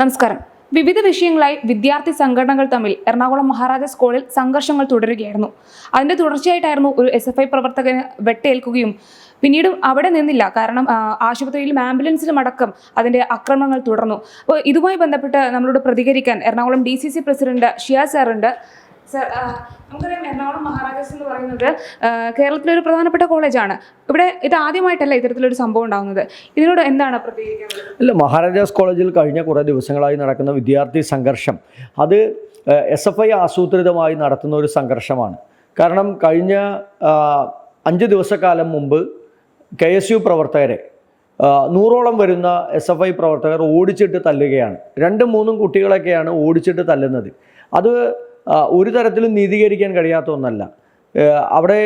നമസ്കാരം. വിവിധ വിഷയങ്ങളായി വിദ്യാർത്ഥി സംഘടനകൾ തമ്മിൽ എറണാകുളം മഹാരാജാസ് സ്കൂളിൽ സംഘർഷങ്ങൾ തുടരുകയായിരുന്നു. അതിന്റെ തുടർച്ചയായിട്ടായിരുന്നു ഒരു എസ് എഫ് ഐ പ്രവർത്തകന് വെട്ടേൽക്കുകയും പിന്നീട് അവിടെ നിന്നില്ല. കാരണം ആശുപത്രിയിലും ആംബുലൻസിലും അടക്കം അതിന്റെ ആക്രമണങ്ങൾ തുടർന്നു. അപ്പോൾ ഇതുമായി ബന്ധപ്പെട്ട് നമ്മളോട് പ്രതികരിക്കാൻ Ernakulam D president Shiya sir ഉണ്ട് നമുക്കറിയാം എറണാകുളം മഹാരാജാസ് എന്ന് പറയുന്നത് കേരളത്തിലെ ഒരു പ്രധാനപ്പെട്ട കോളേജാണ്. ഇവിടെ ഇത് ആദ്യമായിട്ടല്ല ഇത്തരത്തിലൊരു സംഭവം ഉണ്ടാകുന്നത്. ഇതിനോട് എന്താണ് പ്രതികരിക്കുന്നത് അല്ല മഹാരാജാസ് കോളേജിൽ കഴിഞ്ഞ കുറേ ദിവസങ്ങളായി നടക്കുന്ന വിദ്യാർത്ഥി സംഘർഷം അത് എസ് എഫ് ഐ ആസൂത്രിതമായി നടത്തുന്ന ഒരു സംഘർഷമാണ്. കാരണം കഴിഞ്ഞ അഞ്ച് ദിവസക്കാലം മുമ്പ് കെ എസ് യു പ്രവർത്തകരെ നൂറോളം വരുന്ന എസ് എഫ് ഐ പ്രവർത്തകർ ഓടിച്ചിട്ട് തല്ലുകയാണ്. രണ്ടും മൂന്നും കുട്ടികളൊക്കെയാണ് ഓടിച്ചിട്ട് തല്ലുന്നത്. അത് ഒരു തരത്തിലും നീതീകരിക്കാൻ കഴിയാത്ത ഒന്നല്ല. അവിടെ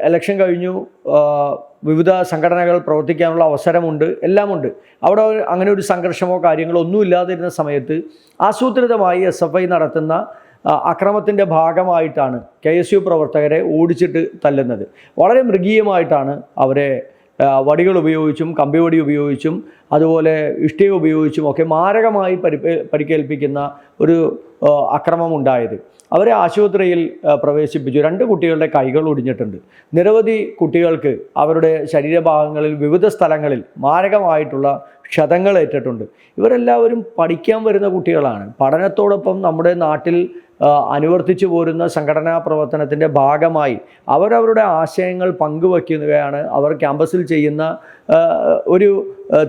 എലക്ഷൻ കഴിഞ്ഞു. വിവിധ സംഘടനകൾ പ്രവർത്തിക്കാനുള്ള അവസരമുണ്ട്. എല്ലാമുണ്ട്. അവിടെ അങ്ങനെ ഒരു സംഘർഷമോ കാര്യങ്ങളോ ഒന്നും ഇല്ലാതിരുന്ന സമയത്ത് ആസൂത്രിതമായി എസ് എഫ് ഐ നടത്തുന്ന അക്രമത്തിന്റെ ഭാഗമായിട്ടാണ് കെ എസ് യു പ്രവർത്തകരെ ഓടിച്ചിട്ട് തല്ലുന്നത്. വളരെ മൃഗീയമായിട്ടാണ് അവരെ വടികൾ ഉപയോഗിച്ചും കമ്പിവടി ഉപയോഗിച്ചും അതുപോലെ ഇഷ്ടിക ഉപയോഗിച്ചും ഒക്കെ മാരകമായി പരി പരിക്കേൽപ്പിക്കുന്ന ഒരു അക്രമമുണ്ടായത്. അവരെ ആശുപത്രിയിൽ പ്രവേശിപ്പിച്ചു. രണ്ട് കുട്ടികളുടെ കൈകൾ ഒടിഞ്ഞിട്ടുണ്ട്. നിരവധി കുട്ടികൾക്ക് അവരുടെ ശരീരഭാഗങ്ങളിൽ വിവിധ സ്ഥലങ്ങളിൽ മാരകമായിട്ടുള്ള ക്ഷതങ്ങൾ ഏറ്റിട്ടുണ്ട്. ഇവരെല്ലാവരും പഠിക്കാൻ വരുന്ന കുട്ടികളാണ്. പഠനത്തോടൊപ്പം നമ്മുടെ നാട്ടിൽ അനുവർത്തിച്ചു പോരുന്ന സംഘടനാ പ്രവർത്തനത്തിന്റെ ഭാഗമായി അവരവരുടെ ആശയങ്ങൾ പങ്കുവയ്ക്കുകയാണ് അവർ ക്യാമ്പസിൽ ചെയ്യുന്ന ഒരു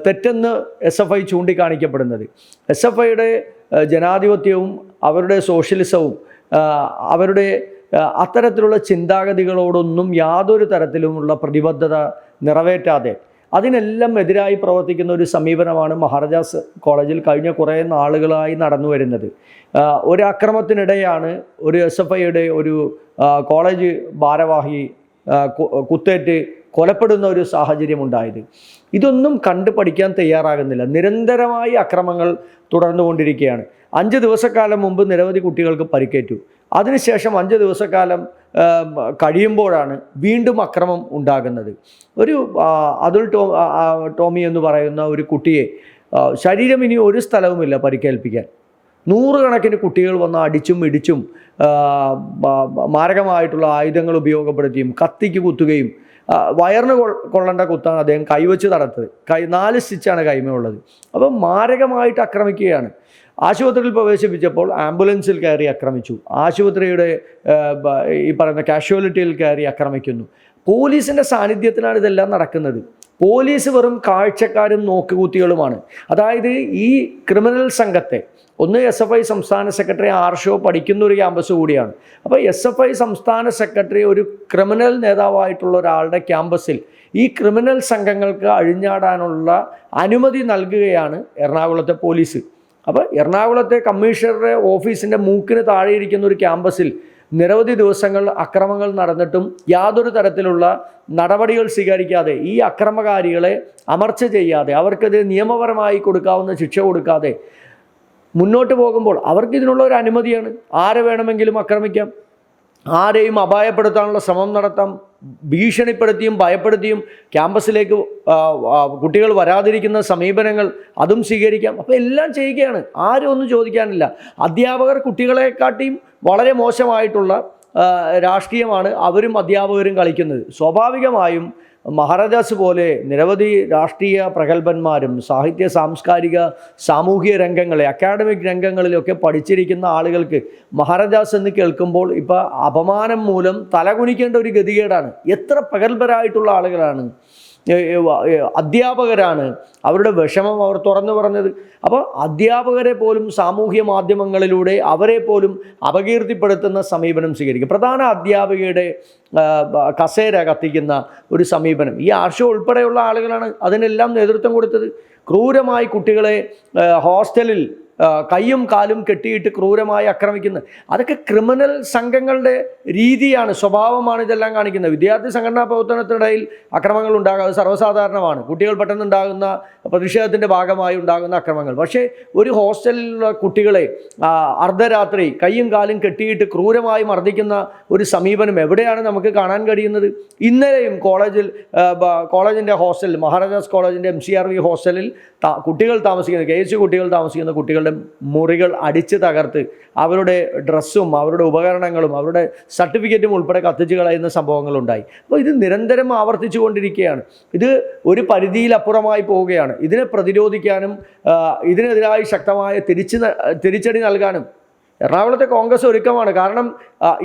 തെറ്റെന്ന് എസ് എഫ് ഐ ചൂണ്ടിക്കാണിക്കപ്പെടുന്നത്. എസ് എഫ് ഐയുടെ ജനാധിപത്യവും അവരുടെ സോഷ്യലിസവും അവരുടെ അത്തരത്തിലുള്ള ചിന്താഗതികളോടൊന്നും യാതൊരു തരത്തിലുമുള്ള പ്രതിബദ്ധത നിറവേറ്റാതെ അതിനെല്ലാം എതിരായി പ്രവർത്തിക്കുന്ന ഒരു സമീപനമാണ് മഹാരാജാസ് കോളേജിൽ കഴിഞ്ഞ കുറേ നാളുകളായി നടന്നു വരുന്നത്. ഒരു അക്രമത്തിനിടെയാണ് ഒരു എസ് എഫ് ഐയുടെ ഒരു കോളേജ് ഭാരവാഹി കുത്തേറ്റ് കൊലപ്പെടുന്ന ഒരു സാഹചര്യം ഉണ്ടായത്. ഇതൊന്നും കണ്ടു പഠിക്കാൻ തയ്യാറാകുന്നില്ല. നിരന്തരമായി അക്രമങ്ങൾ തുടർന്നുകൊണ്ടിരിക്കുകയാണ് അഞ്ച് ദിവസക്കാലം മുമ്പ് നിരവധി കുട്ടികൾക്ക് പരിക്കേറ്റു. അതിനുശേഷം അഞ്ച് ദിവസക്കാലം കഴിയുമ്പോഴാണ് വീണ്ടും അക്രമം ഉണ്ടാകുന്നത്. ഒരു അതുൽ ടോ ടോമി എന്ന് പറയുന്ന ഒരു കുട്ടിയെ ശരീരം ഇനി ഒരു സ്ഥലവുമില്ല പരിക്കേൽപ്പിക്കാൻ. നൂറുകണക്കിന് കുട്ടികൾ വന്ന് അടിച്ചും ഇടിച്ചും മാരകമായിട്ടുള്ള ആയുധങ്ങൾ ഉപയോഗപ്പെടുത്തിയും കത്തിക്ക് കുത്തുകയും വയറിന് കൊള്ളേണ്ട കുത്താണ് അദ്ദേഹം കൈവച്ച് നടത്തത്. കൈ നാല് സ്റ്റിച്ചാണ് കൈമയുള്ളത്. അപ്പം മാരകമായിട്ട് ആക്രമിക്കുകയാണ് ആശുപത്രിയിൽ പ്രവേശിപ്പിച്ചപ്പോൾ ആംബുലൻസിൽ കയറി ആക്രമിച്ചു. ആശുപത്രിയുടെ ഈ പറയുന്ന കാഷ്വാലിറ്റിയിൽ കയറി ആക്രമിക്കുന്നു. പോലീസിന്റെ സാന്നിധ്യത്തിലാണ് ഇതെല്ലാം നടക്കുന്നത്. പോലീസ് വെറും കാഴ്ചക്കാരും നോക്കുകൂത്തികളുമാണ്. അതായത് ഈ ക്രിമിനൽ സംഘത്തെ ഒന്ന് എസ് എഫ് ഐ സംസ്ഥാന സെക്രട്ടറി ആർഷോ പഠിക്കുന്ന ഒരു ക്യാമ്പസ് കൂടിയാണ്. അപ്പോൾ എസ് എഫ് ഐ സംസ്ഥാന സെക്രട്ടറി ഒരു ക്രിമിനൽ നേതാവായിട്ടുള്ള ഒരാളുടെ ക്യാമ്പസിൽ ഈ ക്രിമിനൽ സംഘങ്ങൾക്ക് അഴിഞ്ഞാടാനുള്ള അനുമതി നൽകുകയാണ് എറണാകുളത്തെ പോലീസ്. അപ്പോൾ എറണാകുളത്തെ കമ്മീഷണറുടെ ഓഫീസിന്റെ മൂക്കിന് താഴെ ഇരിക്കുന്ന ഒരു ക്യാമ്പസിൽ നിരവധി ദിവസങ്ങൾ അക്രമങ്ങൾ നടന്നിട്ടും യാതൊരു തരത്തിലുള്ള നടപടികൾ സ്വീകരിക്കാതെ ഈ അക്രമകാരികളെ അമർച്ച ചെയ്യാതെ അവർക്കത് നിയമപരമായി കൊടുക്കാവുന്ന ശിക്ഷ കൊടുക്കാതെ മുന്നോട്ട് പോകുമ്പോൾ അവർക്ക് ഇതിനുള്ള ഒരു അനുമതിയാണ്. ആരെ വേണമെങ്കിലും ആക്രമിക്കാം. ആരെയും അപായപ്പെടുത്താനുള്ള ശ്രമം നടത്താം ഭീഷണിപ്പെടുത്തിയും ഭയപ്പെടുത്തിയും ക്യാമ്പസിലേക്ക് കുട്ടികൾ വരാതിരിക്കുന്ന സമീപനങ്ങൾ അതും സ്വീകരിക്കാം. അപ്പോൾ എല്ലാം ചെയ്യുകയാണ്. ആരും ഒന്നും ചോദിക്കാനില്ല. അധ്യാപകർ കുട്ടികളെക്കാട്ടിയും വളരെ മോശമായിട്ടുള്ള രാഷ്ട്രീയമാണ് അവരും അധ്യാപകരും കളിക്കുന്നത്. സ്വാഭാവികമായും മഹാരാജാസ് പോലെ നിരവധി രാഷ്ട്രീയ പ്രഗത്ഭന്മാരും സാഹിത്യ സാംസ്കാരിക സാമൂഹിക രംഗങ്ങളെ അക്കാഡമിക് രംഗങ്ങളിലൊക്കെ പഠിച്ചിരിക്കുന്ന ആളുകൾക്ക് മഹാരാജാസ് എന്ന് കേൾക്കുമ്പോൾ ഇപ്പോൾ അപമാനം മൂലം തലകുനിക്കേണ്ട ഒരു ഗതികേടാണ്. എത്ര പ്രഗത്ഭരായിട്ടുള്ള ആളുകളാണ് അധ്യാപകരാണ്. അവരുടെ വിഷമം അവർ തുറന്നു പറഞ്ഞത്. അപ്പോൾ അധ്യാപകരെ പോലും സാമൂഹ്യ മാധ്യമങ്ങളിലൂടെ അവരെ പോലും അപകീർത്തിപ്പെടുത്തുന്ന സമീപനം സ്വീകരിക്കും. പ്രധാന അധ്യാപികയുടെ കസേര കത്തിക്കുന്ന ഒരു സമീപനം. ഈ ആർഷോ ഉൾപ്പെടെയുള്ള ആളുകളാണ് അതിനെല്ലാം നേതൃത്വം കൊടുത്തത്. ക്രൂരമായി കുട്ടികളെ ഹോസ്റ്റലിൽ ആ, കയ്യും കാലും കെട്ടിയിട്ട് ക്രൂരമായി ആക്രമിക്കുന്നത് അതൊക്കെ ക്രിമിനൽ സംഘങ്ങളുടെ രീതിയാണ് സ്വഭാവമാണ് ഇതെല്ലാം കാണിക്കുന്നത്. വിദ്യാർത്ഥി സംഘടനാ പ്രവർത്തനത്തിനിടയിൽ അക്രമങ്ങൾ ഉണ്ടാകുക സർവസാധാരണമാണ്. കുട്ടികൾ പെട്ടെന്ന് ഉണ്ടാകുന്ന പ്രതിഷേധത്തിന്റെ ഭാഗമായി ഉണ്ടാകുന്ന അക്രമങ്ങൾ. പക്ഷേ ഒരു ഹോസ്റ്റലിലുള്ള കുട്ടികളെ അർദ്ധരാത്രി കയ്യും കാലും കെട്ടിയിട്ട് ക്രൂരമായി മർദ്ദിക്കുന്ന ഒരു സമീപനം എവിടെയാണ് നമുക്ക് കാണാൻ കഴിയുന്നത്? ഇന്നലെയും കോളേജിൽ കോളേജിന്റെ ഹോസ്റ്റലിൽ മഹാരാജാസ് കോളേജിന്റെ എം സി ആർ വി ഹോസ്റ്റലിൽ കുട്ടികൾ താമസിക്കുന്ന കെ എസ് കുട്ടികൾ താമസിക്കുന്ന കുട്ടികളുടെ വിദ്യാർത്ഥികളുടെ മുറികൾ അടിച്ച് തകർത്ത് അവരുടെ ഡ്രസ്സും അവരുടെ ഉപകരണങ്ങളും അവരുടെ സർട്ടിഫിക്കറ്റും ഉൾപ്പെടെ കത്തിച്ച് കളയുന്ന സംഭവങ്ങളുണ്ടായി. അപ്പോൾ ഇത് നിരന്തരം ആവർത്തിച്ചു കൊണ്ടിരിക്കുകയാണ്. ഇത് ഒരു പരിധിയിലപ്പുറമായി പോവുകയാണ്. ഇതിനെ പ്രതിരോധിക്കാനും ഇതിനെതിരായി ശക്തമായ തിരിച്ച് തിരിച്ചടി നൽകാനും എറണാകുളത്തെ കോൺഗ്രസ് ഒരുക്കമാണ്. കാരണം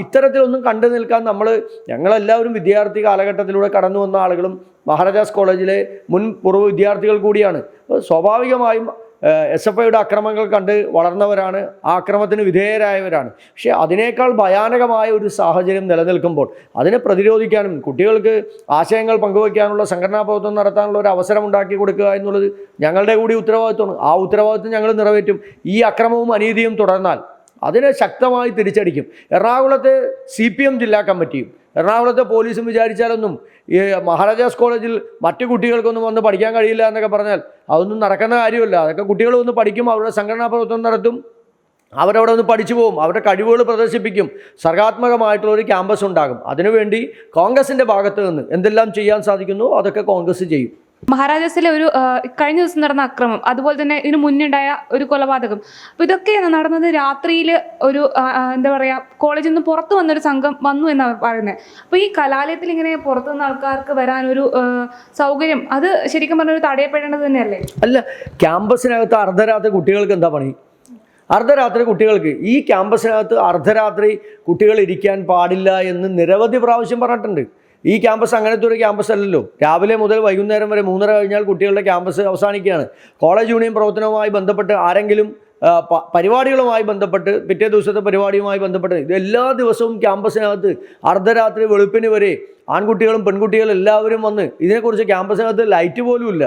ഇത്തരത്തിലൊന്നും കണ്ടു നിൽക്കാൻ നമ്മൾ ഞങ്ങളെല്ലാവരും വിദ്യാർത്ഥി കാലഘട്ടത്തിലൂടെ കടന്നു വന്ന ആളുകളും മഹാരാജാസ് കോളേജിലെ മുൻ പൂർവ വിദ്യാർത്ഥികൾ കൂടിയാണ്. സ്വാഭാവികമായും എസ് എഫ് ഐയുടെ അക്രമങ്ങൾ കണ്ട് വളർന്നവരാണ് ആ അക്രമത്തിന് വിധേയരായവരാണ്. പക്ഷേ അതിനേക്കാൾ ഭയാനകമായ ഒരു സാഹചര്യം നിലനിൽക്കുമ്പോൾ അതിനെ പ്രതിരോധിക്കാനും കുട്ടികൾക്ക് ആശയങ്ങൾ പങ്കുവയ്ക്കാനുള്ള സംഘടനാ പ്രവർത്തനം നടത്താനുള്ള ഒരു അവസരം ഉണ്ടാക്കി കൊടുക്കുക എന്നുള്ളത് ഞങ്ങളുടെ കൂടി ഉത്തരവാദിത്വമാണ്. ആ ഉത്തരവാദിത്വം ഞങ്ങൾ നിറവേറ്റും. ഈ അക്രമവും അനീതിയും തുടർന്നാൽ അതിനെ ശക്തമായി തിരിച്ചടിക്കും. എറണാകുളത്തെ സി ജില്ലാ കമ്മിറ്റിയും എറണാകുളത്തെ പോലീസും വിചാരിച്ചാലൊന്നും ഈ മഹാരാജാസ് കോളേജിൽ മറ്റു കുട്ടികൾക്കൊന്നും വന്ന് പഠിക്കാൻ കഴിയില്ല എന്നൊക്കെ പറഞ്ഞാൽ അതൊന്നും നടക്കുന്ന കാര്യമല്ല. അതൊക്കെ കുട്ടികൾ വന്ന് പഠിക്കും അവരുടെ സംഘടനാ പ്രവർത്തനം നടത്തും അവരവിടെ ഒന്ന് പഠിച്ചു പോകും അവരുടെ കഴിവുകൾ പ്രദർശിപ്പിക്കും സർഗാത്മകമായിട്ടുള്ള ഒരു ക്യാമ്പസ് ഉണ്ടാകും. അതിനുവേണ്ടി കോൺഗ്രസിന്റെ ഭാഗത്ത് നിന്ന് എന്തെല്ലാം ചെയ്യാൻ സാധിക്കുന്നു? അതൊക്കെ കോൺഗ്രസ് ചെയ്യും. മഹാരാജാസിലെ ഒരു കഴിഞ്ഞ ദിവസം നടന്ന അക്രമം അതുപോലെ തന്നെ ഇതിനു മുന്നുണ്ടായ ഒരു കൊലപാതകം. അപ്പൊ ഇതൊക്കെ നടന്നത് രാത്രിയിൽ ഒരു എന്താ പറയാ കോളേജിൽ നിന്ന് പുറത്തു വന്നൊരു സംഘം വന്നു എന്നാണ് പറയുന്നത് അപ്പൊ ഈ കലാലയത്തിൽ ഇങ്ങനെ പുറത്തു നിന്ന് ആൾക്കാർക്ക് വരാനൊരു സൗകര്യം അത് ശരിക്കും പറഞ്ഞ ഒരു തടയപ്പെടേണ്ടത് തന്നെയല്ലേ? അല്ല ക്യാമ്പസിനകത്ത് അർദ്ധരാത്രി കുട്ടികൾക്ക് എന്താ പണി? അർദ്ധരാത്രി കുട്ടികൾക്ക് ഈ ക്യാമ്പസിനകത്ത് അർദ്ധരാത്രി കുട്ടികൾ ഇരിക്കാൻ പാടില്ല എന്ന് നിരവധി പ്രാവശ്യം പറഞ്ഞിട്ടുണ്ട്. ഈ ക്യാമ്പസ് അങ്ങനത്തെ ഒരു ക്യാമ്പസ് അല്ലല്ലോ. രാവിലെ മുതൽ വൈകുന്നേരം വരെ മൂന്നര കഴിഞ്ഞാൽ കുട്ടികളുടെ ക്യാമ്പസ് അവസാനിക്കുകയാണ്. കോളേജ് യൂണിയൻ പ്രവർത്തനവുമായി ബന്ധപ്പെട്ട് ആരെങ്കിലും പരിപാടികളുമായി ബന്ധപ്പെട്ട് പിറ്റേ ദിവസത്തെ പരിപാടിയുമായി ബന്ധപ്പെട്ട് ഇത് എല്ലാ ദിവസവും ക്യാമ്പസിനകത്ത് അർദ്ധരാത്രി വെളുപ്പിന് വരെ ആൺകുട്ടികളും പെൺകുട്ടികളും എല്ലാവരും വന്ന് ഇതിനെക്കുറിച്ച് ക്യാമ്പസിനകത്ത് ലൈറ്റ് പോലും ഇല്ല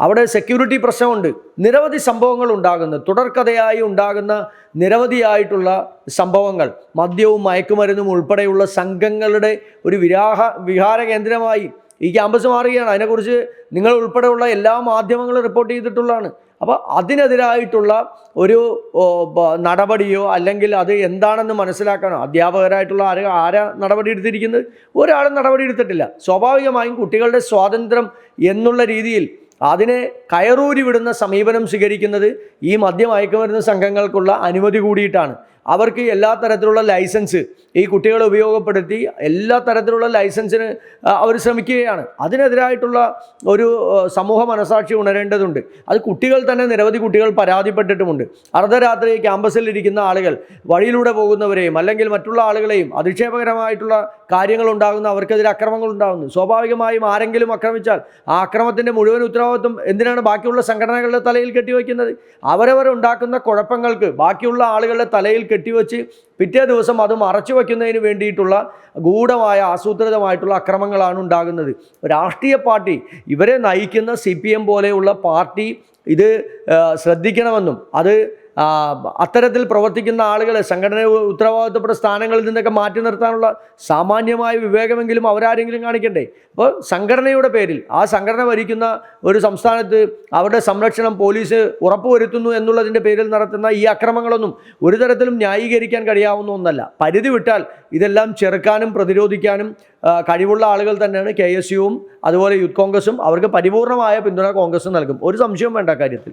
അവിടെ സെക്യൂരിറ്റി പ്രശ്നമുണ്ട്. നിരവധി സംഭവങ്ങൾ ഉണ്ടാകുന്നു. തുടർക്കഥയായി ഉണ്ടാകുന്ന നിരവധിയായിട്ടുള്ള സംഭവങ്ങൾ. മദ്യവും മയക്കുമരുന്നും ഉൾപ്പെടെയുള്ള സംഘങ്ങളുടെ ഒരു വിരാഹ വിഹാര കേന്ദ്രമായി ഈ ക്യാമ്പസ് മാറുകയാണ്. അതിനെക്കുറിച്ച് നിങ്ങൾ ഉൾപ്പെടെയുള്ള എല്ലാ മാധ്യമങ്ങളും റിപ്പോർട്ട് ചെയ്തിട്ടുള്ളതാണ്. അപ്പോൾ അതിനെതിരായിട്ടുള്ള ഒരു നടപടിയോ അല്ലെങ്കിൽ അത് എന്താണെന്ന് മനസ്സിലാക്കാനോ അധ്യാപകരായിട്ടുള്ള ആര് ആരാ നടപടി എടുത്തിരിക്കുന്നത്? ഒരാളും നടപടി എടുത്തിട്ടില്ല. സ്വാഭാവികമായും കുട്ടികളുടെ സ്വാതന്ത്ര്യം എന്നുള്ള രീതിയിൽ അതിനെ കയറൂരി വിടുന്ന സമീപനം സ്വീകരിക്കുന്നത് ഈ മദ്യമയക്കുമരുന്ന് സംഘങ്ങൾക്കുള്ള അനുമതി കൂടിയിട്ടാണ്. അവർക്ക് എല്ലാ തരത്തിലുള്ള ലൈസൻസ് ഈ കുട്ടികളെ ഉപയോഗപ്പെടുത്തി എല്ലാ തരത്തിലുള്ള ലൈസൻസിന് അവർ ശ്രമിക്കുകയാണ്. അതിനെതിരായിട്ടുള്ള ഒരു സമൂഹ മനസാക്ഷി ഉണരേണ്ടതുണ്ട്. അത് കുട്ടികൾ തന്നെ നിരവധി കുട്ടികൾ പരാതിപ്പെട്ടിട്ടുമുണ്ട്. അർദ്ധരാത്രി ക്യാമ്പസിൽ ഇരിക്കുന്ന ആളുകൾ വഴിയിലൂടെ പോകുന്നവരെയും അല്ലെങ്കിൽ മറ്റുള്ള ആളുകളെയും അധിക്ഷേപകരമായിട്ടുള്ള കാര്യങ്ങൾ ഉണ്ടാകുന്ന അവർക്കെതിരെ അക്രമങ്ങൾ ഉണ്ടാകുന്നു സ്വാഭാവികമായും ആരെങ്കിലും ആക്രമിച്ചാൽ ആ അക്രമത്തിന്റെ മുഴുവൻ ഉത്തരവാദിത്വം എന്തിനാണ് ബാക്കിയുള്ള സംഘടനകളുടെ തലയിൽ കെട്ടിവെക്കുന്നത്? അവരവർ ഉണ്ടാക്കുന്ന കുഴപ്പങ്ങൾക്ക് ബാക്കിയുള്ള ആളുകളുടെ തലയിൽ കെട്ടിവെച്ച് പിറ്റേ ദിവസം അത് മറച്ചു വയ്ക്കുന്നതിന് വേണ്ടിയിട്ടുള്ള ഗൂഢമായ ആസൂത്രിതമായിട്ടുള്ള അക്രമങ്ങളാണ് ഉണ്ടാകുന്നത്. രാഷ്ട്രീയ പാർട്ടി ഇവരെ നയിക്കുന്ന സി പോലെയുള്ള പാർട്ടി ഇത് ശ്രദ്ധിക്കണമെന്നും അത് അത്തരത്തിൽ പ്രവർത്തിക്കുന്ന ആളുകളെ സംഘടന ഉത്തരവാദിത്തപ്പെട്ട സ്ഥാനങ്ങളിൽ നിന്നൊക്കെ മാറ്റി നിർത്താനുള്ള സാമാന്യമായ വിവേകമെങ്കിലും അവരാരെങ്കിലും കാണിക്കണ്ടേ? അപ്പോൾ സംഘടനയുടെ പേരിൽ ആ സംഘടന ഭരിക്കുന്ന ഒരു സംസ്ഥാനത്ത് അവരുടെ സംരക്ഷണം പോലീസ് ഉറപ്പുവരുത്തുന്നു എന്നുള്ളതിന്റെ പേരിൽ നടത്തുന്ന ഈ അക്രമങ്ങളൊന്നും ഒരു തരത്തിലും ന്യായീകരിക്കാൻ കഴിയാവുന്ന ഒന്നല്ല. പരിധി വിട്ടാൽ ഇതെല്ലാം ചെറുക്കാനും പ്രതിരോധിക്കാനും കഴിവുള്ള ആളുകൾ തന്നെയാണ് കെ എസ് യുവും അതുപോലെ യൂത്ത് കോൺഗ്രസും. അവർക്ക് പരിപൂർണമായ പിന്തുണ കോൺഗ്രസ് നൽകും. ഒരു സംശയവും വേണ്ട കാര്യത്തിൽ.